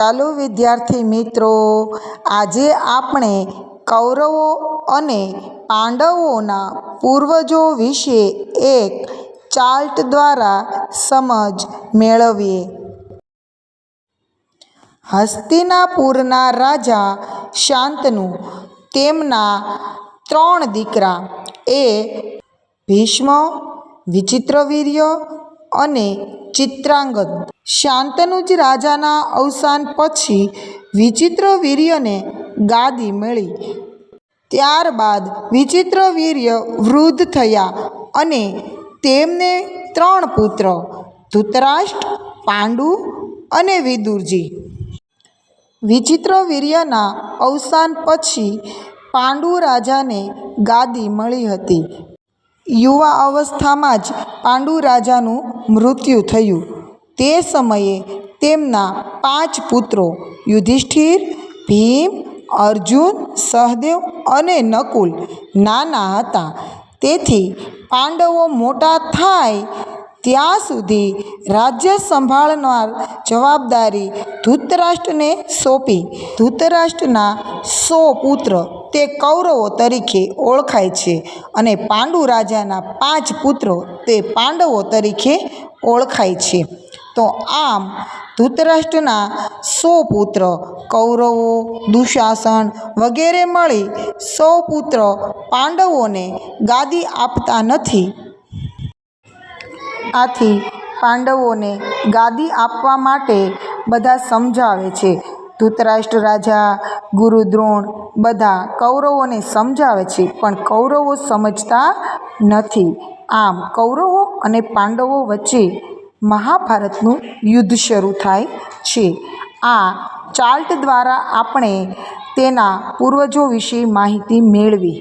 ચાલો વિદ્યાર્થી મિત્રો, આજે આપણે કૌરવો અને પાંડવોના પૂર્વજો વિશે એક ચાર્ટ દ્વારા સમજ મેળવીએ. હસ્તિનાપુરના રાજા શાંતનુ, તેમના ત્રણ દીકરા, એ ભીષ્મ, વિચિત્રવીર્ય અને ચિત્રાંગદ. શાંતનુજ રાજાના અવસાન પછી વિચિત્ર વીર્યને ગાદી મળી. ત્યારબાદ વિચિત્ર વીર્ય વૃદ્ધ થયા અને તેમને ત્રણ પુત્ર, ધૃતરાષ્ટ્ર, પાંડુ અને વિદુરજી. વિચિત્રવીર્યના અવસાન પછી પાંડુ રાજાને ગાદી મળી હતી. યુવા અવસ્થામાં જ પાંડુ રાજાનું મૃત્યુ થયું. તે સમયે તેમના પાંચ પુત્રો યુધિષ્ઠિર, ભીમ, અર્જુન, સહદેવ અને નકુલ નાના હતા. તેથી પાંડવો મોટા થાય ત્યાં સુધી રાજ્ય સંભાળનાર જવાબદારી ધૃતરાષ્ટ્રને સોંપી. ધૃતરાષ્ટ્રના સો પુત્ર તે કૌરવો તરીકે ઓળખાય છે અને પાંડુ રાજાના પાંચ પુત્રો તે પાંડવો તરીકે ઓળખાય છે. તો આમ ધૃતરાષ્ટ્રના સો પુત્ર, કૌરવો, દુશાસન વગેરે મળી સો પુત્ર પાંડવોને ગાદી આપતા નથી. આથી પાંડવોને ગાદી આપવા માટે બધા સમજાવે છે ધૃતરાષ્ટ્ર રાજા ગુરુદ્રોણ બધા કૌરવોને સમજાવે છે, પણ કૌરવો સમજતા નથી આમ કૌરવો અને પાંડવો વચ્ચે મહાભારતનું યુદ્ધ શરૂ થાય છે આ ચાર્ટ દ્વારા આપણે તેના પૂર્વજો વિશે માહિતી મેળવી